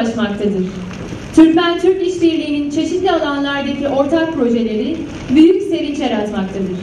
ulaşmaktadır. Türkmen-Türk işbirliğinin çeşitli alanlardaki ortak projeleri büyük sevinç yaratmaktadır.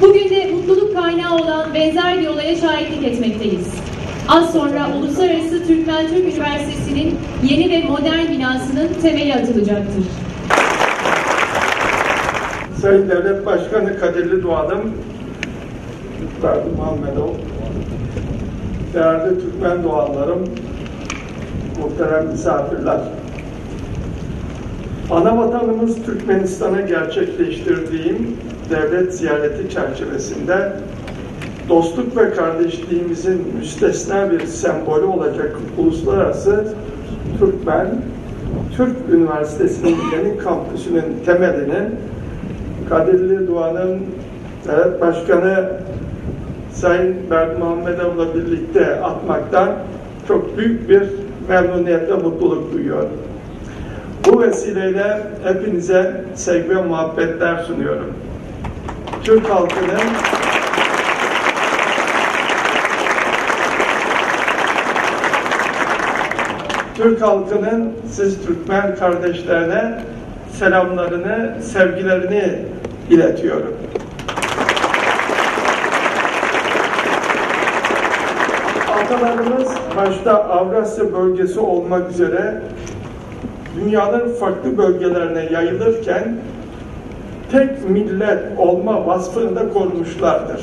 Bugün de mutluluk kaynağı olan benzer bir olaya şahitlik etmekteyiz. Az sonra Uluslararası Türkmen-Türk Üniversitesi'nin yeni ve modern binasının temeli atılacaktır. Sayın Devlet Başkanı Kadirli Doğan'ım, Ferdi Muhammedov, değerli Türkmen doğanlarım, muhterem misafirler. Ana vatanımız Türkmenistan'a gerçekleştirdiğim devlet ziyareti çerçevesinde dostluk ve kardeşliğimizin müstesna bir sembolü olacak Uluslararası Türkmen Türk Üniversitesi'nin yeni kampüsünün temelini Kadirli Doğan'ın devlet başkanı Sayın Berdi Muhammedov'la birlikte atmaktan çok büyük bir memnuniyet ve mutluluk duyuyorum. Bu vesileyle hepinize sevgi ve muhabbetler sunuyorum. Türk halkının Türk halkının siz Türkmen kardeşlerine selamlarını, sevgilerini iletiyorum. Atalarımız başta Avrasya bölgesi olmak üzere dünyanın farklı bölgelerine yayılırken tek millet olma vasfını da korumuşlardır.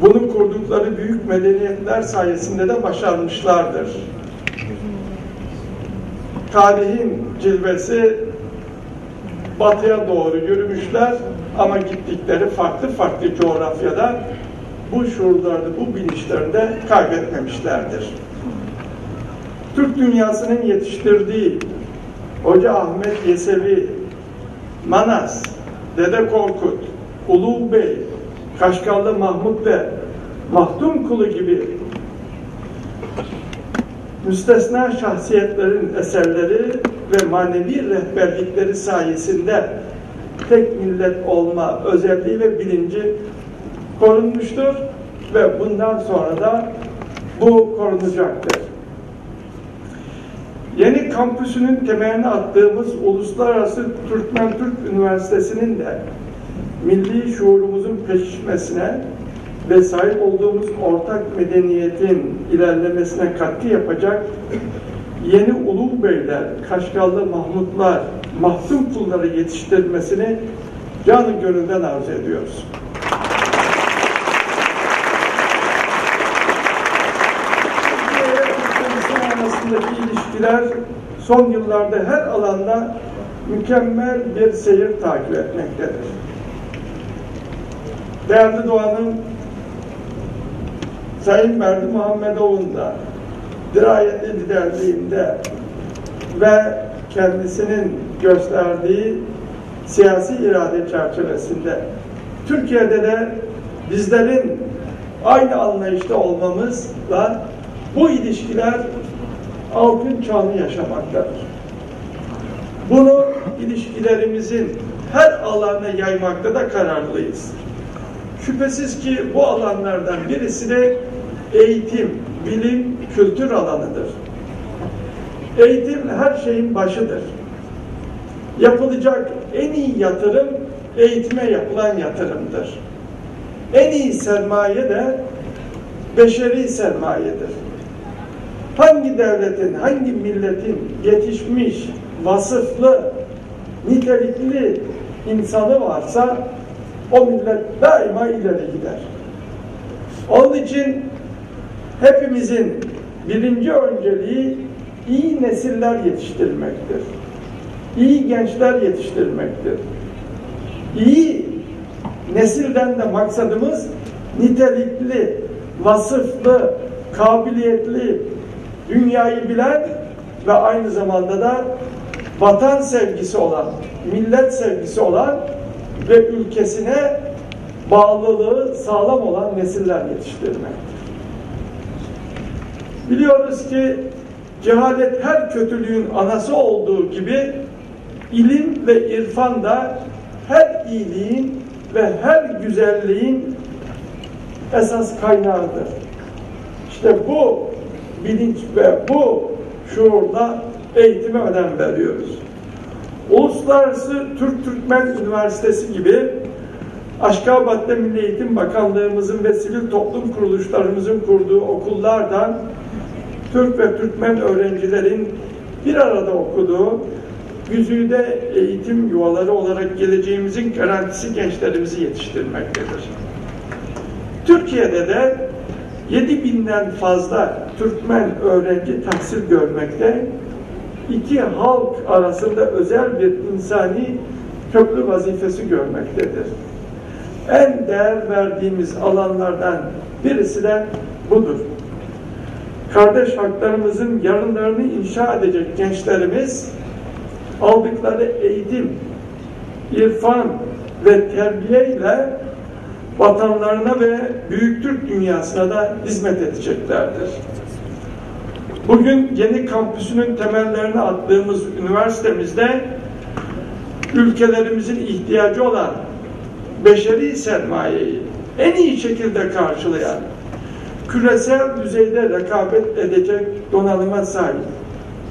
Bunu kurdukları büyük medeniyetler sayesinde de başarmışlardır. Tarihin cilvesi batıya doğru yürümüşler ama gittikleri farklı farklı coğrafyada bu şuurlarını, bu bilinçlerini de kaybetmemişlerdir. Türk dünyasının yetiştirdiği Hoca Ahmet Yesevi, Manas, Dede Korkut, Ulu Bey, Kaşgarlı Mahmut ve Mahdum Kulu gibi müstesna şahsiyetlerin eserleri ve manevi rehberlikleri sayesinde tek millet olma özelliği ve bilinci korunmuştur ve bundan sonra da bu korunacaktır. Yeni kampüsünün temelini attığımız Uluslararası Türkmen Türk Üniversitesi'nin de milli şuurumuzun pekişmesine ve sahip olduğumuz ortak medeniyetin ilerlemesine katkı yapacak yeni ulu beyler, Kaşgarlı Mahmutlar, mahzun kulları yetiştirilmesini canı gönülden arzu ediyoruz. Arasındaki ilişkiler son yıllarda her alanda mükemmel bir seyir takip etmektedir. Değerli Doğan'ın Sayın Merdi Muhammedov'un da dirayetli liderliğinde ve kendisinin gösterdiği siyasi irade çerçevesinde Türkiye'de de bizlerin aynı anlayışta olmamızla bu ilişkiler altın çağını yaşamaktadır. Bunu ilişkilerimizin her alana yaymakta da kararlıyız. Şüphesiz ki bu alanlardan birisi de eğitim, bilim, kültür alanıdır. Eğitim her şeyin başıdır. Yapılacak en iyi yatırım eğitime yapılan yatırımdır. en iyi sermaye de beşeri sermayedir. Hangi devletin, hangi milletin yetişmiş, vasıflı, nitelikli insanı varsa o millet daima ileri gider. Onun için hepimizin birinci önceliği iyi nesiller yetiştirmektir. İyi gençler yetiştirmektir. İyi nesilden de maksadımız nitelikli, vasıflı, kabiliyetli, dünyayı bilen ve aynı zamanda da vatan sevgisi olan, millet sevgisi olan ve ülkesine bağlılığı sağlam olan nesiller yetiştirmektir. Biliyoruz ki cehalet her kötülüğün anası olduğu gibi ilim ve irfan da her iyiliğin ve her güzelliğin esas kaynağıdır. İşte bu bilinç ve bu şuurda eğitime önem veriyoruz. Uluslararası Türk Türkmen Üniversitesi gibi Aşkabat'ta Milli Eğitim Bakanlığımızın ve sivil toplum kuruluşlarımızın kurduğu okullardan Türk ve Türkmen öğrencilerin bir arada okuduğu güzide eğitim yuvaları olarak geleceğimizin garantisi gençlerimizi yetiştirmektedir. Türkiye'de de 7 binden fazla Türkmen öğrenci tahsil görmekte, iki halk arasında özel bir insani köprü vazifesi görmektedir. En değer verdiğimiz alanlardan birisi de budur. Kardeş haklarımızın yarınlarını inşa edecek gençlerimiz aldıkları eğitim, irfan ve terbiye ile vatanlarına ve büyük Türk dünyasına da hizmet edeceklerdir. Bugün yeni kampüsünün temellerini attığımız üniversitemizde ülkelerimizin ihtiyacı olan beşeri sermayeyi en iyi şekilde karşılayan, küresel düzeyde rekabet edecek donanıma sahip,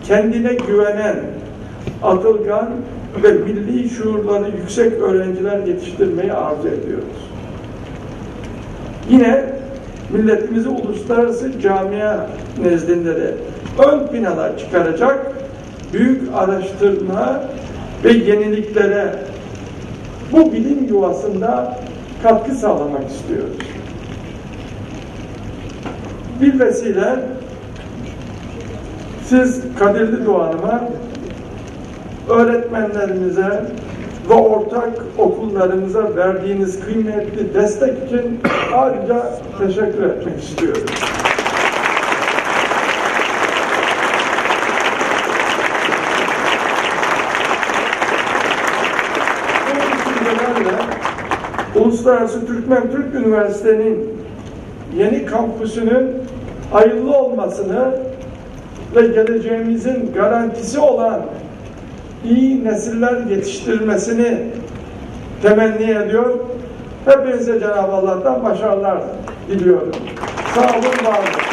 kendine güvenen, atılgan ve milli şuurları yüksek öğrenciler yetiştirmeyi arzu ediyoruz. Yine milletimizi uluslararası camia nezdinde de ön plana çıkaracak büyük araştırma ve yeniliklere bu bilim yuvasında katkı sağlamak istiyoruz. Bir vesile siz Kadirli Doğan'ıma öğretmenlerimize ve ortak okullarımıza verdiğiniz kıymetli destek için ayrıca teşekkür etmek istiyorum. Uluslararası Türkmen Türk Üniversitesi'nin yeni kampüsünün hayırlı olmasını ve geleceğimizin garantisi olan iyi nesiller yetiştirilmesini temenni ediyor. Hepinize Cenab-ı Allah'tan başarılar diliyorum. Sağ olun, var olun.